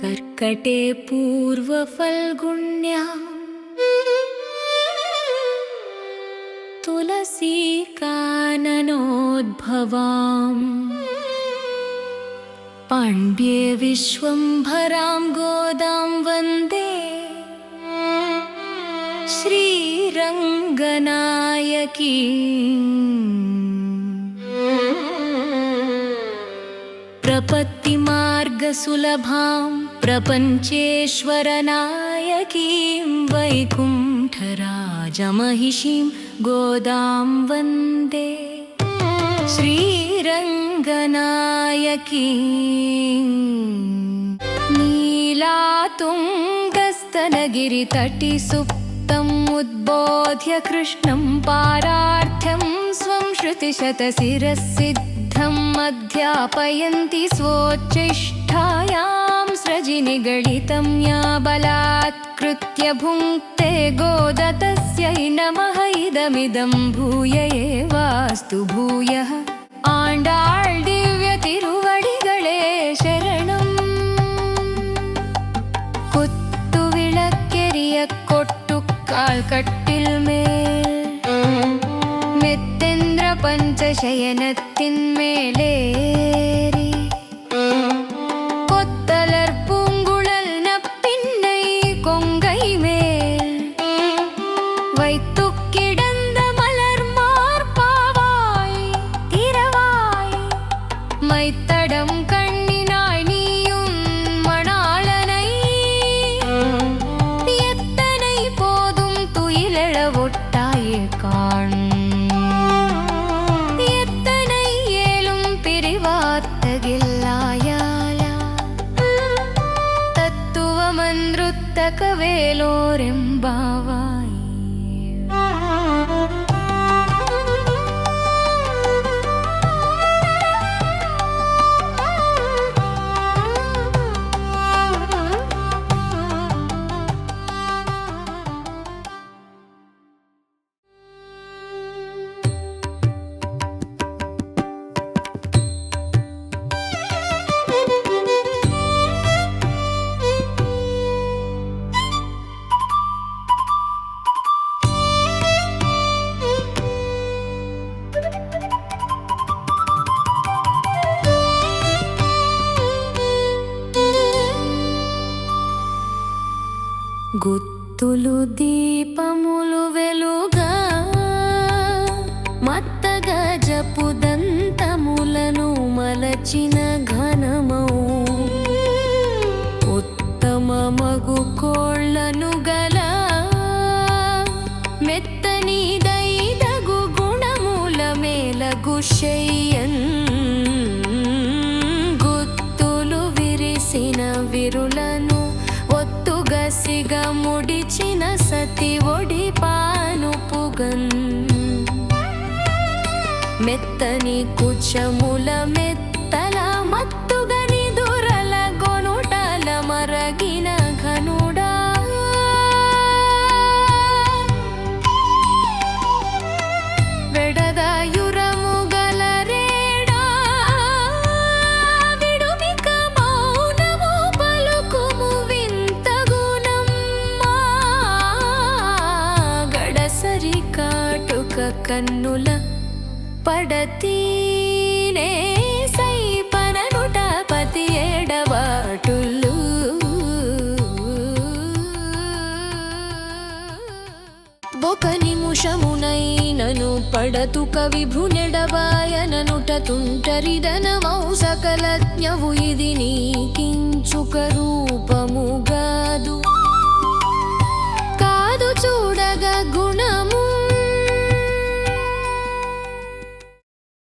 कर्कटे पूर्वफल्गुण्या तुलसीकाननोद्भवाम् पाण्ड्ये विश्वम्भरां गोदां वन्दे श्रीरङ्गनायकी प्रपत्तिमार्गसुलभां प्रपञ्चेश्वरनायकीं वैकुण्ठराजमहिषीं गोदां वन्दे श्रीरङ्गनायकी नीलातुङ्गस्तनगिरितटिसुप्तम् उद्बोध्य कृष्णं पारार्थ्यं स्वं श्रुतिशतशिरसिद्धम् अध्यापयन्ति स्वोच्चिष्ठायां निगडितं या बलात्कृत्य भुङ्क्ते गोदतस्यै नमः इदमिदं भूय एवास्तु भूयः आण्डाळ् दिव्यतिरुवडिगळे शरणम् കുത്തുവിളക്കെറിയ കൊട്ടു കാൽക്കട്ടിൽ മേൽ മെത്തേന്ദ്ര പഞ്ചശയനത്തിന്മേലേ மைத்தடம் கண்ணினாய் நீயும் மணாளனை. எத்தனை போதும் துயிலெழ ஒட்டாயே காண். எத்தனை ஏலும் பிரிவாத்தகில்லாயால தத்துவமன்றுத்தக வேலோரெம்பாவாய் గుత్తులు దీపములు వెలుగా మత్తగా జపు దంతములను మలచిన ఘనమౌ. ఉత్తమ మగు కోళ్ళను గల మెత్తని దైదగు గుణముల మేలగు శయ్యన్. ముడిచిన సతి ఒడి పానుపుగన్ మెత్తని కుచముల మెత్త కన్నుల పడతీనే సై పననుట పతి ఏడవాటులు ఒక నిముషమునైనను పడతుక విభునెడబాయననుట తుంటరిదనమౌ సకల జ్ఞవు ఇది నీకించుక రూప